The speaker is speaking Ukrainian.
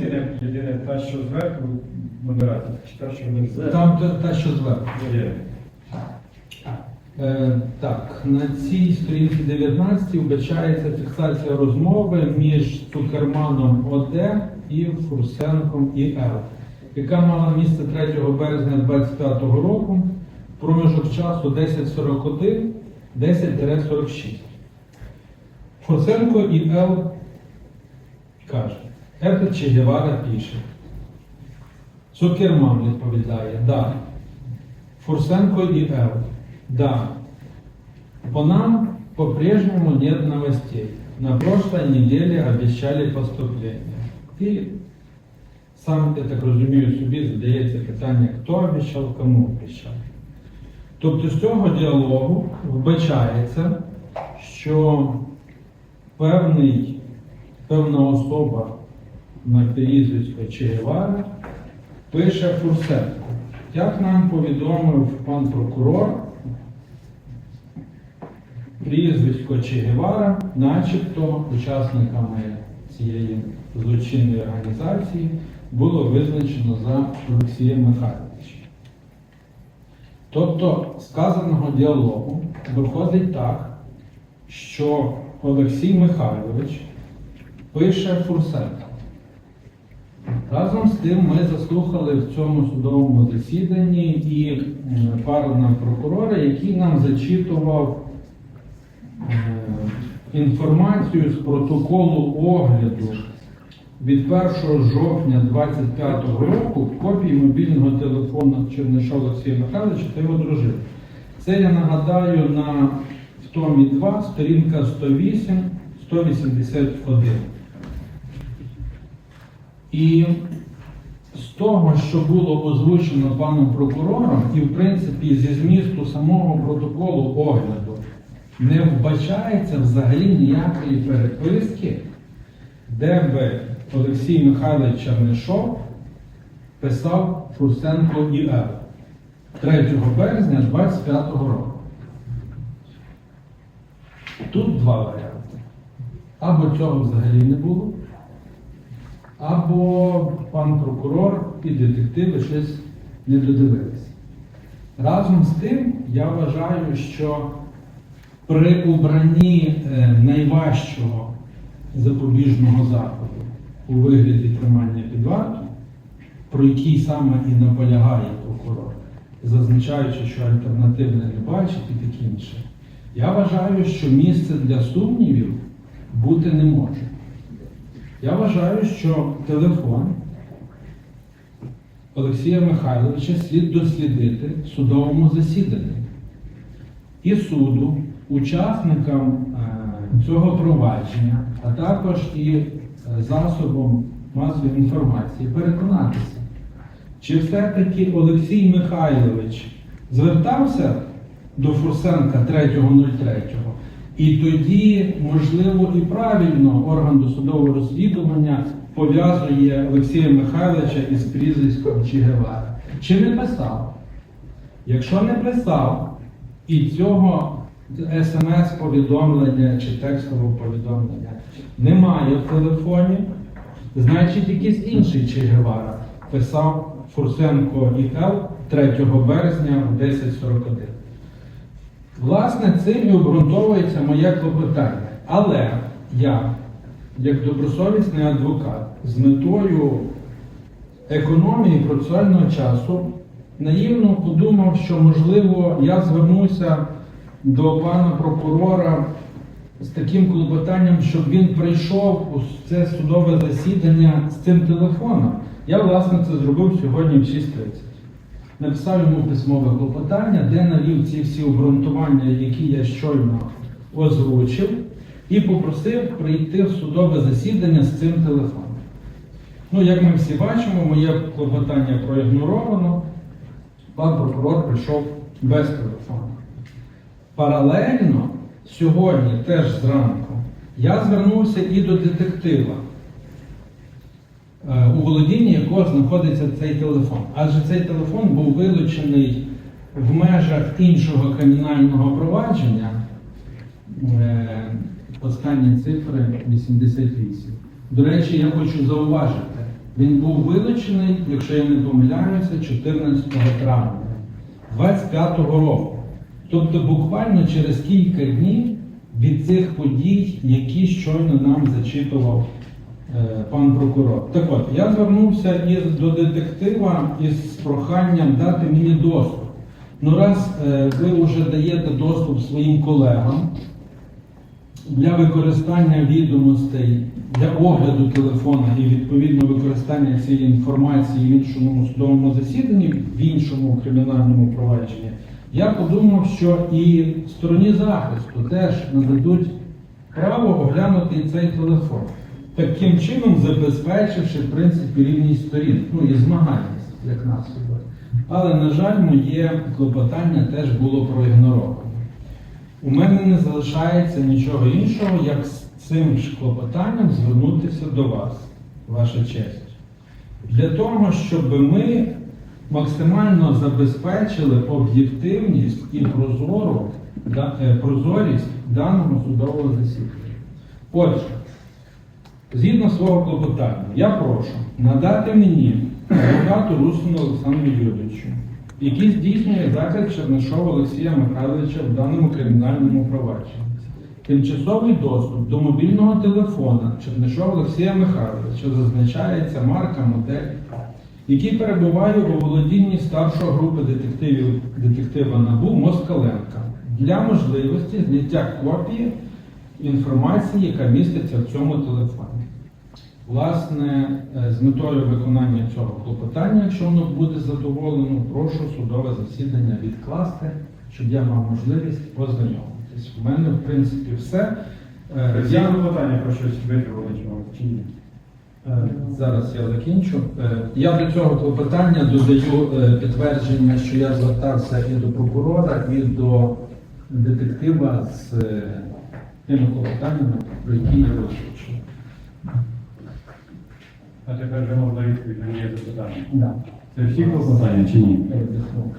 Єдине, єдине та, що зверху модератор, чи та, що внизу. Там та, та що зверху. Є. Е, так, на цій сторінці 19 вбачається фіксація розмови між Цукерманом ОД і Фурсенком ІЛ, яка мала місце 3 березня 25 року, проміжок часу 10.41, 10-46. Фурсенко ІЛ каже, «Это Че Гевара пише. Цукерман відповідає, да. Фурсенко и Эл. Да. По нам по-прежнему нет новостей. На прошлой неделе обещали поступление. І сам, я так розумію, собі задається питання, хто обіцяв, кому обіцяв. Тобто з цього діалогу вбачається, що певний, певна особа на прізвисько Че Гевара пише Фурсенко. Як нам повідомив пан прокурор, прізвисько Чегевара, начебто учасниками цієї злочинної організації було визначено за Олексієм Михайловичем. Тобто сказаного діалогу виходить так, що Олексій Михайлович пише Фурсенко. Разом з тим ми заслухали в цьому судовому засіданні і м, пана прокурора, який нам зачитував е, інформацію з протоколу огляду від 1 жовтня 2025 року копії мобільного телефону Черниша Олексія Михайловича та його дружини. Це я нагадаю на в томі 2, сторінка 108, 181. І з того, що було озвучено паном прокурором, і в принципі зі змісту самого протоколу огляду, не вбачається взагалі ніякої переписки, де би Олексій Михайлович Чернишов писав Фурсенко і Ел 3 березня 25 року. Тут два варіанти. Або цього взагалі не було, або пан прокурор і детективи щось не додивилися. Разом з тим, я вважаю, що при обранні е, найважчого запобіжного заходу у вигляді тримання під вартою, про який саме і наполягає прокурор, зазначаючи, що альтернативне не бачить і таке інше, я вважаю, що місце для сумнівів бути не може. Я вважаю, що телефон Олексія Михайловича слід дослідити в судовому засіданні. І суду, учасникам е, цього провадження, а також і е, засобам масової інформації переконатися, чи все-таки Олексій Михайлович звертався до Фурсенка 3.03, і тоді, можливо, і правильно орган досудового розслідування пов'язує Олексія Михайловича із прізвиськом Че Гевара. Чи не писав? Якщо не писав, і цього смс-повідомлення чи текстового повідомлення немає в телефоні, значить якийсь інший Че Гевара писав Фурсенко і Л 3 березня о 10.41. Власне, цим і обґрунтовується моє клопотання. Але я, як добросовісний адвокат, з метою економії процесуального часу, наївно подумав, що, можливо, я звернуся до пана прокурора з таким клопотанням, щоб він прийшов у це судове засідання з цим телефоном. Я, власне, це зробив сьогодні в 6.30 написав йому письмове клопотання, де навів ці всі обґрунтування, які я щойно озвучив, і попросив прийти в судове засідання з цим телефоном. Ну, як ми всі бачимо, моє клопотання проігноровано. Пан прокурор прийшов без телефону. Паралельно сьогодні, теж зранку, я звернувся і до детектива у володінні якого знаходиться цей телефон. Адже цей телефон був вилучений в межах іншого кримінального провадження. Е, Останні цифри 88. До речі, я хочу зауважити, Він був вилучений, якщо я не помиляюся, 14 травня 25-го року. Тобто буквально через кілька днів від цих подій, які щойно нам зачитував е, пан прокурор. Так от, я звернувся із, до детектива із проханням дати мені доступ. Ну, раз е, ви вже даєте доступ своїм колегам для використання відомостей, для огляду телефона і відповідно використання цієї інформації в іншому судовому засіданні, в іншому кримінальному провадженні, я подумав, що і стороні захисту теж нададуть право оглянути цей телефон, таким чином забезпечивши в рівність сторін, ну і змагальність як наслідок. Але, на жаль, моє клопотання теж було проігноровано. У мене не залишається нічого іншого, як з цим ж клопотанням звернутися до вас, ваша честь, для того, щоб ми максимально забезпечили об'єктивність і прозору, е, прозорість даного судового засідання. Отже, згідно свого клопотання, я прошу надати мені адвокату Русину Олександру Юрійовичу, який здійснює захист Чернишова Олексія Михайловича в даному кримінальному провадженні. Тимчасовий доступ до мобільного телефона Чернишова Олексія Михайловича зазначається марка модель, який перебуває у володінні старшої групи детективів детектива НАБУ Москаленка для можливості зняття копії інформації, яка міститься в цьому телефоні. Власне, е, з метою виконання цього клопотання, якщо воно буде задоволено, прошу судове засідання відкласти, щоб я мав можливість познайомитись. У мене, в принципі, все. Е, Я Я, питання про щось витягли чи ні? е, зараз я закінчу. Е, Я до цього клопотання додаю е, підтвердження, що я звертався і до прокурора, і до детектива з е, тими клопотаннями, про які я розповідав. А тепер вже можна відповідь на моє запитання. Да. Це всі клопотання чи ні? Я вдихнув.